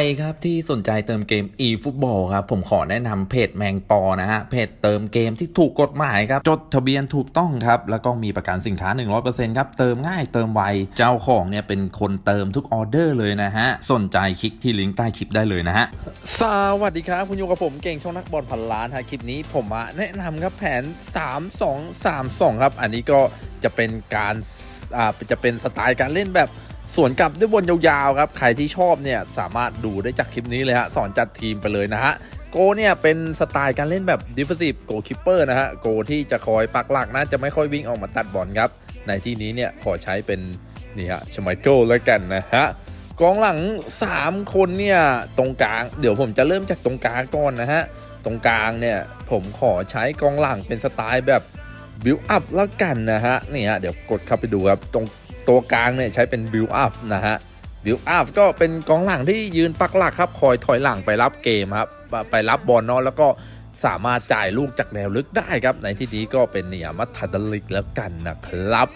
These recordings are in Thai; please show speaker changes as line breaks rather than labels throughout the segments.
ใครครับที่สนใจเติมเกม eFootball ครับผมขอแนะนำเพจแมงปอนะฮะเพจเติมเกมที่ถูกกฎหมายครับจดทะเบียนถูกต้องครับแล้วก็มีประกันสินค้า 100%ครับเติมง่ายเติมไวเจ้าของเนี่ยเป็นคนเติมทุกออเดอร์เลยนะฮะสนใจคลิกที่ลิงก์ใต้คลิปได้เลยนะฮะสวัสดีครับ คุณอยู่กับผมเก่งช่องนักบอลพันล้านฮะคลิปนี้ผมมาแนะนำครับแผน 3 2 3 2 ครับ อันนี้ก็จะเป็นการอ่าจะเป็นสไตล์การเล่นแบบ สวนกลับด้วยบนยาวๆครับ ใครที่ชอบเนี่ยสามารถดูได้จากคลิปนี้เลยฮะสอนจัดทีมไปเลยนะฮะโกเนี่ยเป็นสไตล์การเล่นแบบ defensive goalkeeper นะฮะโกที่จะคอยปักหลักนะจะไม่ค่อยวิ่งออกมาตัดบอลครับ ในที่นี้เนี่ยขอใช้เป็นนี่ฮะชไมเคิลแล้วกันนะฮะกองหลัง 3 คนเนี่ยตรงกลาง เดี๋ยวผมจะเริ่มจากตรงกลางก่อนนะฮะตรงกลางเนี่ยผมขอใช้กองหลังเป็นสไตล์แบบบิวอัพแล้วกันนะฮะนี่ฮะเดี๋ยวกดเข้าไปดูครับตรง ตัวกลางเนี่ยใช้เป็นบิวอัพนะฮะบิวอัพก็เป็นกองหลังที่ยืนปักหลักครับ คอยถอยหลังไปรับเกมครับ ไปรับบอลเนาะแล้วก็สามารถจ่ายลูกจากแนวลึกได้ครับ ในที่นี้ก็เป็นเนี่ยมัทดลิกแล้วกันนะครับ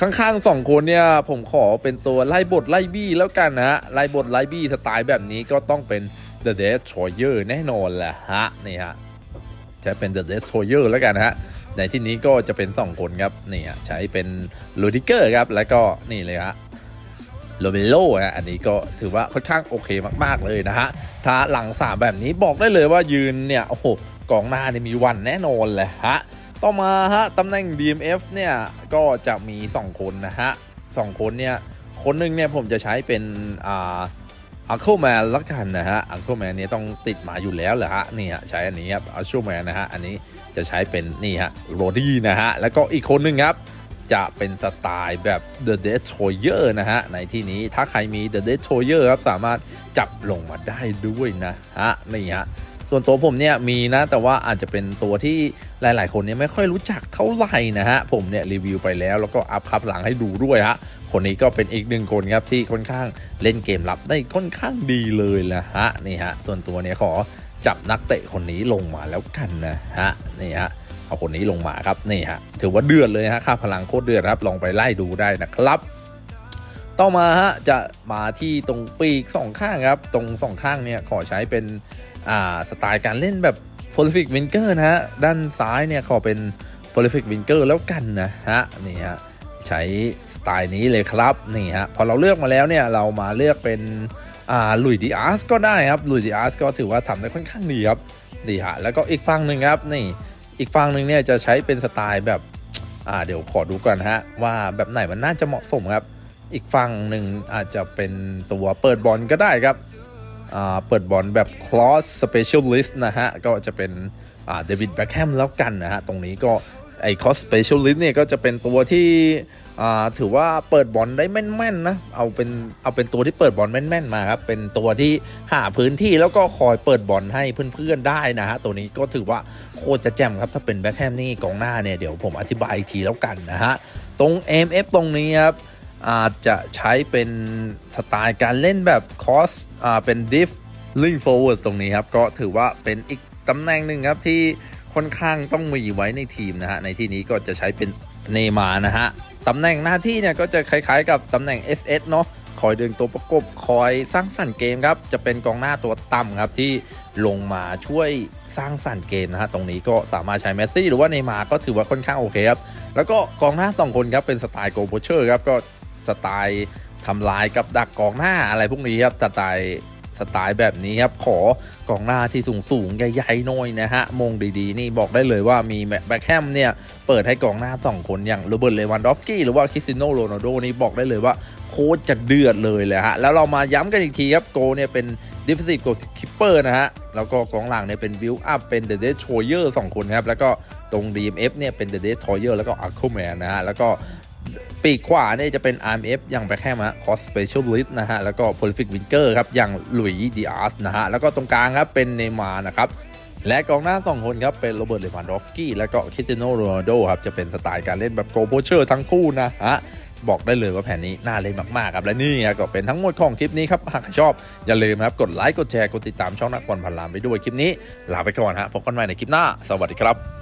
ข้างๆสองคนเนี่ยผมขอเป็นตัวไล่บทไล่บี้แล้วกันนะฮะไล่บทไล่บี้สไตล์แบบนี้ก็ต้องเป็น The Destroyer แน่นอนแหละฮะนี่ฮะใช้เป็น The Destroyer แล้วกันฮะ ในที่นี้ก็จะเป็น 2 คนครับนี่ฮะใช้เป็นโรดิเกอร์ครับแล้วก็นี่เลยฮะโรเบโลฮะอันนี้ก็ถือว่าค่อนข้างโอเคมากๆเลยนะฮะถ้าหลัง3แบบนี้บอกได้เลยว่ายืนเนี่ยโอ้โหกองหน้าเนี่ยมีวันแน่นอนเลยฮะต่อมาฮะตำแหน่ง DMF เนี่ยก็จะมี 2 คนนะฮะสองคนเนี่ยคนหนึ่งเนี่ยผมจะใช้เป็นอ่า อังเคิลแมนละกันนะฮะอังเคิลแมนนี้ต้องติดมาอยู่แล้วแหละฮะนี่ฮะใช้อันนี้ครับอัลชูแมนนะฮะอันนี้จะใช้เป็นนี่ฮะโรดี้นะฮะแล้วก็อีกคนหนึ่งครับจะเป็นสไตล์แบบ The Destroyer นะฮะ ในที่นี้ถ้าใครมี The Destroyer ครับ สามารถจับลงมาได้ด้วยนะฮะนี่ฮะ ส่วนตัวผมเนี่ยมีนะ แต่ว่าอาจจะเป็นตัวที่หลาย ๆ คนเนี่ยไม่ค่อยรู้จักเท่าไหร่นะฮะ ผมเนี่ยรีวิวไปแล้วแล้วก็อัพคับหลังให้ดูด้วยฮะ คนนี้ก็เป็นอีกหนึ่งคนครับที่ค่อนข้างเล่นเกมรับได้ค่อนข้างดีเลยแหละฮะนี่ฮะส่วนตัวเนี่ยขอจับนักเตะคนนี้ลงมาแล้วกันนะฮะนี่ฮะเอาคนนี้ลงมาครับนี่ฮะถือว่าเดือดเลยฮะค่าพลังโคตรเดือดครับลองไปไล่ดูได้นะครับต่อมาฮะจะมาที่ตรงปีกสองข้างครับ ตรงสองข้างเนี่ยขอใช้เป็นอ่าสไตล์การเล่นแบบ prolific winger นะฮะด้านซ้ายเนี่ยขอเป็น prolific winger แล้วกันนะฮะนี่ฮะ ใช้สไตล์นี้เลยครับนี่ฮะพอเราเลือกมาแล้วเนี่ยเรามาเลือกเป็นอ่าลุยดิอาร์สก็ได้ครับลุยดิอาร์สก็ถือว่าทำได้ค่อนข้างดีครับดีฮะแล้วก็อีกฝั่งหนึ่งครับนี่อีกฝั่งหนึ่งเนี่ยจะใช้เป็นสไตล์แบบอ่าเดี๋ยวขอดูก่อนฮะว่าแบบไหนมันน่าจะเหมาะสมครับ อีกฝั่งหนึ่งอาจจะเป็นตัวเปิดบอลก็ได้ครับอ่าเปิดบอลแบบ cross specialist นะฮะก็จะเป็นอ่าเดวิดแบ็คแฮมแล้วกันนะฮะตรงนี้ก็ ไอ้คอสเปเชียลิสต์เนี่ยก็จะเป็นตัวที่ถือว่าเปิดบอลได้แม่นๆนะเอาเป็นเอาเป็นตัวที่เปิดบอลแม่นๆมาครับเป็นตัวที่หาพื้นที่แล้วก็คอยเปิดบอลให้เพื่อนๆได้นะฮะตัวนี้ก็ถือว่าโคตรจะแจ่มครับถ้าเป็นแบ็คแฮมนี่กองหน้าเนี่ยเดี๋ยวผมอธิบายอีกทีแล้วกันนะฮะตรง MF ตรงนี้ครับอาจจะใช้เป็นสไตล์การเล่นแบบคอสอ่าเป็นดิฟลิง forward ตรงนี้ครับก็ถือว่าเป็นอีกตำแหน่งหนึ่งครับที่ ค่อนข้างต้องมีไว้ในทีมนะฮะในที่นี้ก็จะใช้เป็นเนมานะฮะตำแหน่งหน้าที่เนี่ยก็จะคล้ายๆ กับตำแหน่ง SS เนาะคอยดึงตัวประกบคอยสร้างสรรค์เกมครับจะเป็นกองหน้าตัวต่ำครับที่ลงมาช่วยสร้างสรรค์เกมนะฮะตรงนี้ก็สามารถใช้เมสซี่หรือว่าเนมาก็ถือว่าค่อนข้างโอเคครับแล้วก็กองหน้าสองคนครับเป็นสไตล์โกโบเชอร์ครับก็สไตล์ทำลายกับดักกองหน้าอะไรพวกนี้ครับสไตล์ สไตล์แบบนี้ครับ ขอกองหน้าที่สูงสูงใหญ่ๆหน่อยนะฮะ มงดีๆ นี่บอกได้เลยว่ามีแบ็คแฮมเนี่ย เปิดให้กองหน้าสองคนอย่างโรเบิร์ตเลวันดอฟกี้หรือว่าคริสติโนโรนัลโดนี่บอกได้เลยว่าโคตรจะเดือดเลยแหละฮะ แล้วเรามาย้ำกันอีกทีครับโกเนี่ยเป็น defensive goalkeeper นะฮะ แล้วก็กองหลังเนี่ยเป็น build up เป็น the destroyer สองคนครับ แล้วก็ตรง DMF เนี่ยเป็น the destroyer แล้วก็ aquaman นะฮะ แล้วก็ ปีกขวาเนี่ยจะเป็น RMF อย่างแบ็คแฮมฮะ cost specialist นะฮะ แล้วก็ prolific winger ครับ อย่างหลุยดิอาร์สนะฮะ แล้วก็ตรงกลางครับ เป็นเนมานะครับ และกองหน้าสองคนครับ เป็นโรเบิร์ตเลวันด็อฟสกี้ แล้วก็คริสเตียโนโรนัลโดครับ จะเป็นสไตล์การเล่นแบบโกโพเชอร์ทั้งคู่นะฮะบอกได้เลยว่าแผนนี้น่าเล่นมากๆครับ และนี่ก็เป็นทั้งหมดของคลิปนี้ครับ หากชอบ อย่าลืมครับกดไลค์กดแชร์กดติดตามช่องนักบอลพันลามไปด้วยคลิปนี้ลาไปก่อนฮะพบกันใหม่ในคลิปหน้า สวัสดีครับ